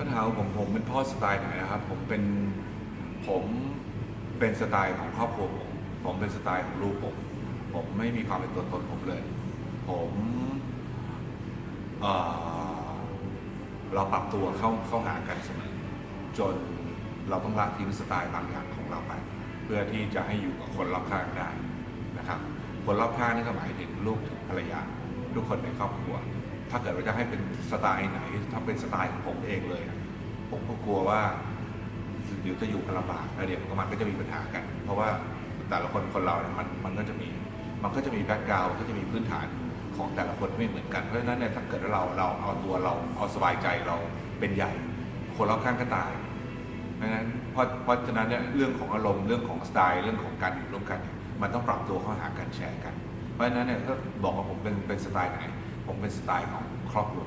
็ถามผมผมเป็นพ่อสไตล์ไหนนะครับผมเป็นผมเป็นสไตล์ของครอบครัวผมผมเป็นสไตล์ของลูกผม ผมไม่มีความเป็นตัวตนผมเลย ผมเเราปรับตัวเข้าเข้าหากันเสมอจนเราต้องละทิ้งสไตล์บางอย่างของเราไป เพื่อที่จะให้อยู่กับคนรอบข้างได้นะครับ คนรอบข้างนี่ก็หมายถึงลูกถึงภรรยาทุกคนในครอบครัว ถ้าเกิดว่าจะให้เป็นสไตล์ไหนถ้าเป็นสไตล์ของผมเองเลยผมก็กลัวว่าเดี๋ยวจะอยู่กันลำบากแล้วเดี๋ยวมันก็จะมีปัญหากัน เพราะว่าแต่ละคนคนเราเนี่ยมันมันก็จะมีมันก็จะมีแบ็กกราวด์ก็จะมีพื้นฐานของแต่ละคนไม่เหมือนกัน เพราะฉะนั้นเนี่ยถ้าเกิดเราเราเอาตัวเราเอาสบายใจเราเป็นใหญ่ คนรอบข้างก็ตายเพราะฉะนั้นเพราะเพราะฉะนั้นเนี่ยเรื่องของอารมณ์เรื่องของสไตล์เรื่องของการอยู่ร่วมกันเนี่ยมันต้องปรับตัวเข้าหากันแชร์กัน เพราะฉะนั้นเนี่ยก็บอกว่าผมเป็นเป็นสไตล์ไหน ผมเป็นสไตล์ของครอบครัว